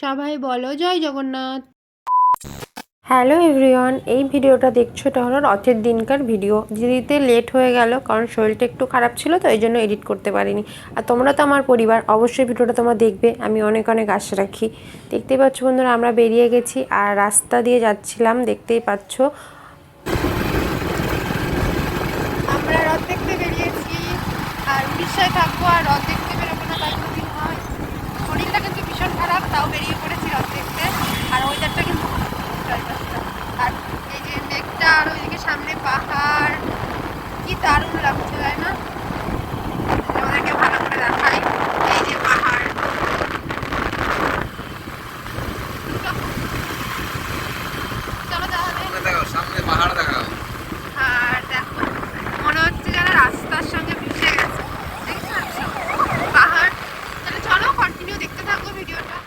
সবাই বলো জয় Jagannath. Hello everyone এই ভিডিওটা দেখছ এটা হলো রথের দিনকার ভিডিও। দিতে লেট হয়ে গেল কারণ শরীরটা একটু খারাপ ছিল তো এই জন্য এডিট করতে পারিনি। আর তোমরা তো আমার পরিবার অবশ্যই ভিডিওটা তোমরা দেখবে আমি অনেক অনেক আশা রাখি। দেখতেই পাচ্ছ বন্ধুরা আমরা বেরিয়ে গেছি আর রাস্তা দিয়ে যাচ্ছিলাম দেখতেই পাচ্ছ। আমরা রথ দেখতে বেরিয়েছি আর উড়িষ্যায় থাকব আর রথ দেখতে বেরোবো না তাই দিন হয় শরীরটা কিন্তু ভীষণ খারাপ তাও বেরিয়ে পড়েছি রথ দেখতে আর ওয়েদারটা কিন্তু। আর এই যে মেঘটা আর ওইদিকে সামনে পাহাড়, কি দারুণ লাগছে, তাই না আমাদেরকে ভালো করে দেখাই এই যে পাহাড় চলো তাহলে সামনে দেখো সামনে পাহাড় দেখাও আর দেখো মনে হচ্ছে যেন রাস্তার সঙ্গে মিশে গেছে দেখতে পাচ্ছ পাহাড় তাহলে চলো কন্টিনিউ দেখতে থাকো ভিডিওটা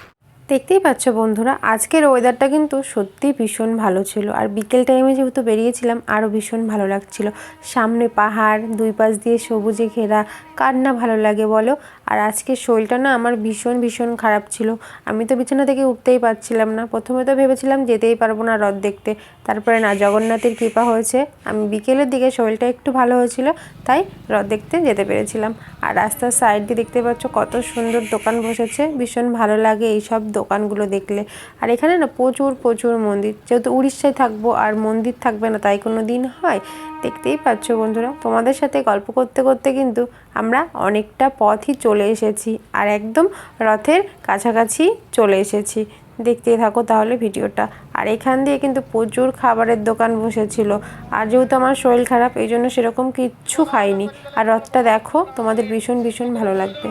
দেখতেই পাচ্ছ বন্ধুরা, আজকের ওয়েদারটা কিন্তু সত্যিই ভীষণ ভালো ছিল। আর বিকেল টাইমে যেহেতু বেরিয়েছিলাম আরও ভীষণ ভালো লাগছিল। সামনে পাহাড়, দুই পাশ দিয়ে সবুজে ঘেরা, কার না ভালো লাগে বলো? আর আজকে শরীরটা না আমার ভীষণ ভীষণ খারাপ ছিল। আমি তো বিছানা থেকে উঠতেই পারছিলাম না। প্রথমে তো ভেবেছিলাম যেতেই পারব না রথ দেখতে। তারপরে না, জগন্নাথের কৃপা হয়েছে। আমি বিকেলের দিকে শরীরটা একটু ভালো হয়েছিল, তাই রথ দেখতে যেতে পেরেছিলাম। আর রাস্তার সাইড দিয়ে দেখতে পাচ্ছ কত সুন্দর দোকান বসেছে, ভীষণ ভালো লাগে এই সব দোকানগুলো দেখলে। আর এখানে না প্রচুর প্রচুর মন্দির, যেহেতু উড়িষ্যায় থাকব আর মন্দির থাকবে না, তাই কোনো দিন হয়। দেখতেই পাচ্ছ বন্ধুরা, তোমাদের সাথে গল্প করতে করতে কিন্তু আমরা অনেকটা পথই চলে এসেছি, আর একদম রথের কাছাকাছি চলে এসেছি। দেখতেই থাকো তাহলে ভিডিওটা। আর এখান দিয়ে কিন্তু প্রচুর খাবারের দোকান বসেছিল। আর যেহেতু আমার শরীর খারাপ, এই জন্য সেরকম কিচ্ছু খাইনি। আর রথটা দেখো, তোমাদের ভীষণ ভীষণ ভালো লাগবে।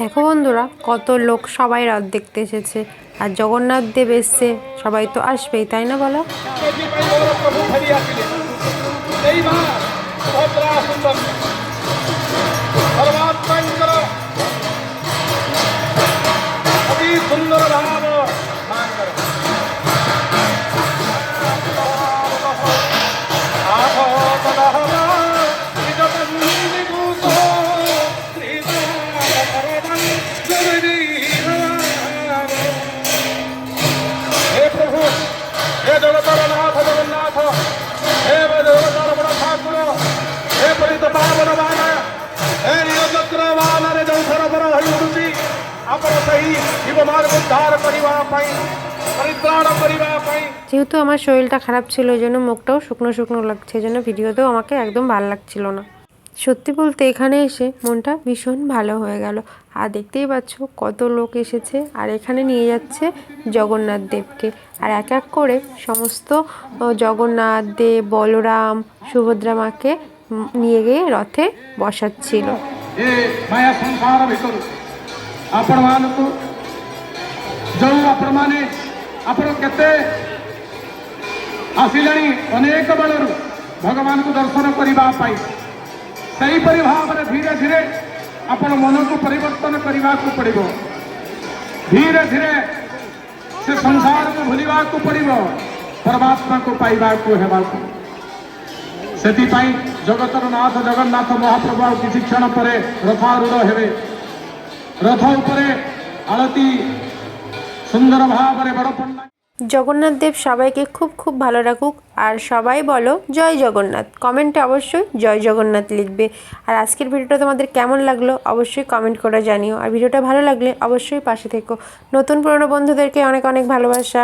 দেখো বন্ধুরা, কত লোক সবাই রথ দেখতে এসেছে। আর জগন্নাথ দেব এসছে, সবাই তো আসবেই, তাই না বলো? ସେହି ଜୀବମାନଙ୍କୁ ଉଦ୍ଧାର କରିବା ପାଇଁ ପରିତ୍ରାଣ କରିବା ପାଇଁ যেহেতু আমার শরীরটা খারাপ ছিল ওই জন্য মুখটাও শুকনো শুকনো লাগছে এই জন্য ভিডিওতেও আমাকে একদম ভালো লাগছিল না সত্যি বলতে এখানে এসে মনটা ভীষণ ভালো হয়ে গেল আর দেখতেই পাচ্ছ কত লোক এসেছে আর এখানে নিয়ে যাচ্ছে জগন্নাথ দেবকে আর এক এক করে সমস্ত ও, জগন্নাথ দেব বলরাম সুভদ্রা মাকে উম, নিয়ে গিয়ে রথে বসাচ্ছিল ଏ ମାୟା ସଂସାର ଭିତରୁ ଆପଣମାନଙ୍କୁ ଯେଉଁ ଆପଣମାନେ ଆପଣ କେତେ ଆସିଲେଣି ଅନେକ ବେଳରୁ ଭଗବାନଙ୍କୁ ଦର୍ଶନ କରିବା ପାଇଁ ସେହିପରି ଭାବରେ ଧୀରେ ଧୀରେ ଆପଣ ମନକୁ ପରିବର୍ତ୍ତନ କରିବାକୁ ପଡ଼ିବ ଧୀରେ ଧୀରେ ସେ ସଂସାରକୁ ଭୁଲିବାକୁ ପଡ଼ିବ ପରମାତ୍ମାକୁ ପାଇବାକୁ ହେବାକୁ ସେଥିପାଇଁ ଜଗତର ନାଥ ଜଗନ୍ନାଥ ମହାପ୍ରଭୁ ଆଉ କିଛି କ୍ଷଣ ପରେ ରଥାରୂଢ଼ ହେବେ ରଥ ଉପରେ ଆଳତୀ ସୁନ୍ଦର ଭାବରେ ବଡ଼ ପଣ୍ଡା জগন্নাথ দেব সবাইকে খুব খুব ভালো রাখুক আর সবাই বলো জয় জগন্নাথ কমেন্টে অবশ্যই জয় জগন্নাথ লিখবে আর আজকের ভিডিওটা তোমাদের কেমন লাগলো অবশ্যই কমেন্ট করে জানিও আর ভিডিওটা ভালো লাগলে অবশ্যই পাশে থেকো নতুন পুরনো বন্ধুদেরকে অনেক অনেক ভালোবাসা